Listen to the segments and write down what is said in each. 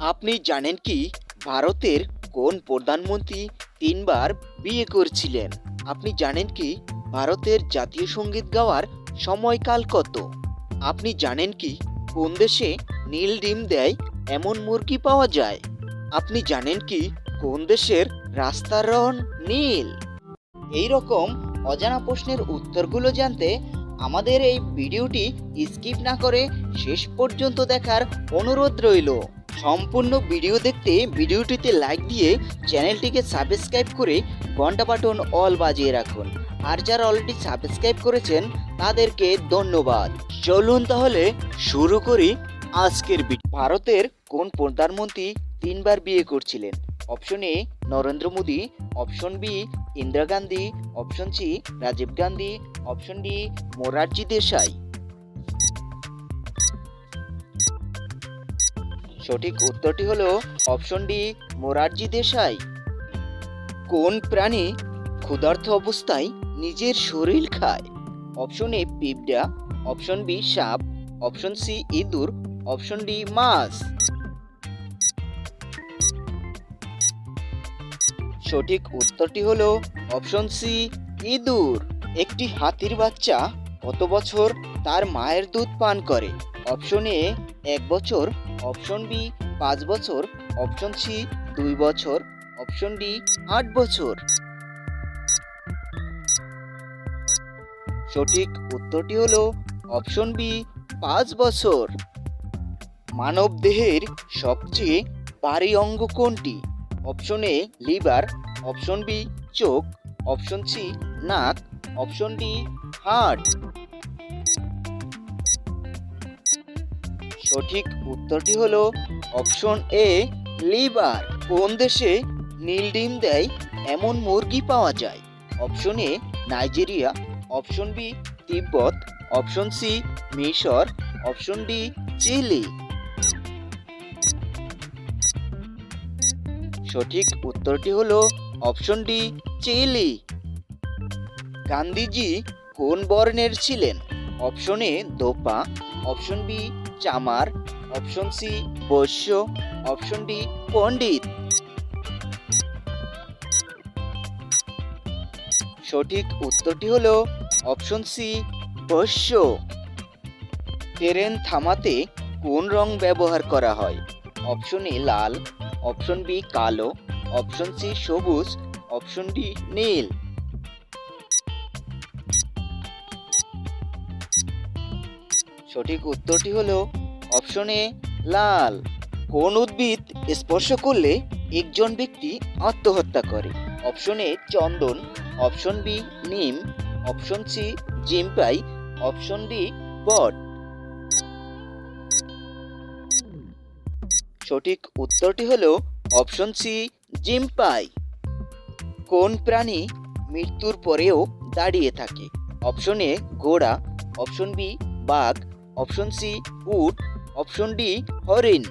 আপনি জানেন কি ভারতের কোন প্রধানমন্ত্রী তিনবার বিয়ে করছিলেন? আপনি জানেন কি ভারতের জাতীয় সংগীত গাওয়ার সময়কাল কত? আপনি জানেন কি কোন দেশে নীল ডিম দেয় এমন মুরগি পাওয়া যায়? আপনি জানেন কি কোন দেশের রাস্তার রং নীল? এই রকম অজানা প্রশ্নের উত্তরগুলো জানতে আমাদের এই ভিডিওটি স্কিপ না করে শেষ পর্যন্ত দেখার অনুরোধ রইল। সম্পূর্ণ ভিডিও দেখতে ভিডিওটিতে লাইক দিয়ে চ্যানেলটিকে সাবস্ক্রাইব করে ঘণ্টা বাটন অল বাজিয়ে রাখুন। আর যারা অলরেডি সাবস্ক্রাইব করেছেন, তাদেরকে ধন্যবাদ। চলুন তাহলে শুরু করি আজকের ভারতের কোন প্রধানমন্ত্রী তিনবার বিয়ে করছিলেন? Option A Narendra Modi option B Indira Gandhi option C Rajiv Gandhi option D Morarji Desai. সঠিক উত্তরটি হলো অপশন ডি, মোরারজি দেশাই। কোন প্রাণী ক্ষুধার্ত অবস্থায় নিজের শরীর খায়? অপশন এ পিঁপড়া, অপশন বি সাপ, অপশন সি ইঁদুর, অপশন ডি মাছ। সঠিক উত্তরটি হলো অপশন সি ইঁদুর। একটি হাতির বাচ্চা কত বছর তার মায়ের দুধ পান করে? অপশন এ এক বছর অপশন বি, পাঁচ বছর। অপশন সি, দুই বছর। অপশন ডি, আট বছর। সঠিক উত্তরটি হলো অপশন বি, পাঁচ বছর। মানব দেহের সবচেয়ে ভারী অঙ্গ কোনটি? Option A, liver. Option B, চোখ। অপশন সি, নাক। অপশন ডি হার্ট সঠিক উত্তরটি হলো অপশন এ, লিভার। কোন দেশে নীল ডিম দেয়? এমন মুরগি পাওয়া যায়। Option A, Nigeria. Option B, Tibet. Option C, মিশর। Option D, Chile. সঠিক উত্তরটি হলো অপশন ডি, চিলি। গান্ধীজি কোন বর্ণের ছিলেন? অপশন এ, দোপা। অপশন বি চামার অপশন সি বৈশ্য অপশন ডি পণ্ডিত। সঠিক উত্তরটি হলো অপশন সি বৈশ্য। ট্রেন থামাতে কোন রং ব্যবহার করা হয়? অপশন এ লাল অপশন বি কালো অপশন সি সবুজ অপশন ডি নীল। সঠিক উত্তরটি হলো অপশন এ, লাল। কোন উদ্ভিদ স্পর্শ করলে একজন ব্যক্তি আত্মহত্যা করে? অপশন এ, চন্দন। অপশন বি, নিম। অপশন সি জিম্পাই অপশন ডি, বট। সঠিক উত্তরটি হলো অপশন সি জিম্পাই কোন প্রাণী মৃত্যুর পরেও দাঁড়িয়ে থাকে? অপশন এ, ঘোড়া। অপশন বি, বাঘ। অপশন সি উট অপশন ডি, হরিণ।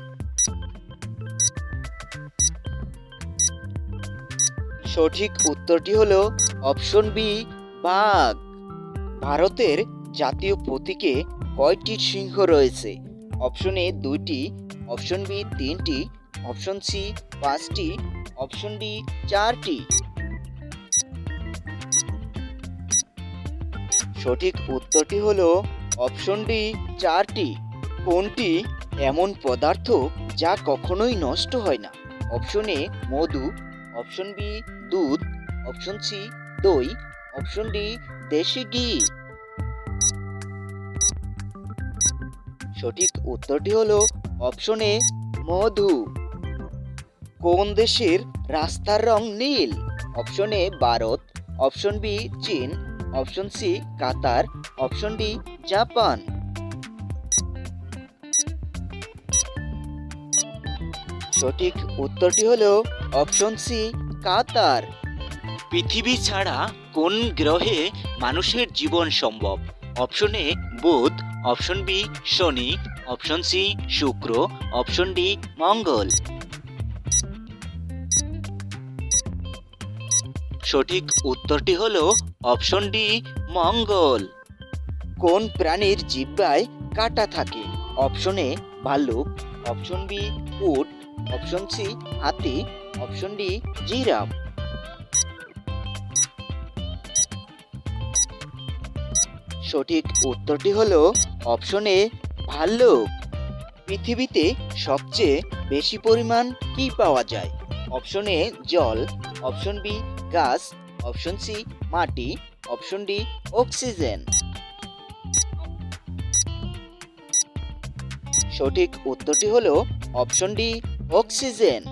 সঠিক উত্তরটি হল অপশন বি, বাঘ। ভারতের জাতীয় প্রতীকে কয়টি সিংহ রয়েছে? অপশন এ দুইটি, অপশন বি তিনটি, অপশন সি পাঁচটি, অপশন ডি চারটি। সঠিক উত্তরটি হলো অপশন ডি, চারটি। কোনটি এমন পদার্থ যা কখনোই নষ্ট হয় না? অপশন এ, মধু। অপশন বি, দুধ। অপশন সি, দই। অপশন ডি, দেশি ঘি। সঠিক উত্তরটি হলো অপশন এ, মধু। কোন দেশের রাস্তার রং নীল? Option A, Bharat. Option B, চীন। Option C, Qatar. Option D, Japan. সঠিক উত্তরটি হল অপশন সি, কাতার। পৃথিবী ছাড়া কোন গ্রহে মানুষের জীবন সম্ভব? অপশন এ, বুধ। অপশন বি, শনি। অপশন সি, শুক্র। অপশন ডি, মঙ্গল। সঠিক উত্তরটি হল অপশন ডি, মঙ্গল। কোন প্রাণীর জিহ্বায় কাটা থাকে? অপশন এ, ভাল্লুক। অপশন বি, উট। অপশন সি, হাতি। Option D, giraffe. সঠিক উত্তরটি হল অপশন এ, ভাল্লুক। পৃথিবীতে সবচেয়ে বেশি পরিমাণ কি পাওয়া যায়? অপশন এ, জল। অপশন বি গাছ অপশন সি মাটি অপশন ডি অক্সিজেন সঠিক উত্তরটি হল অপশন ডি অক্সিজেন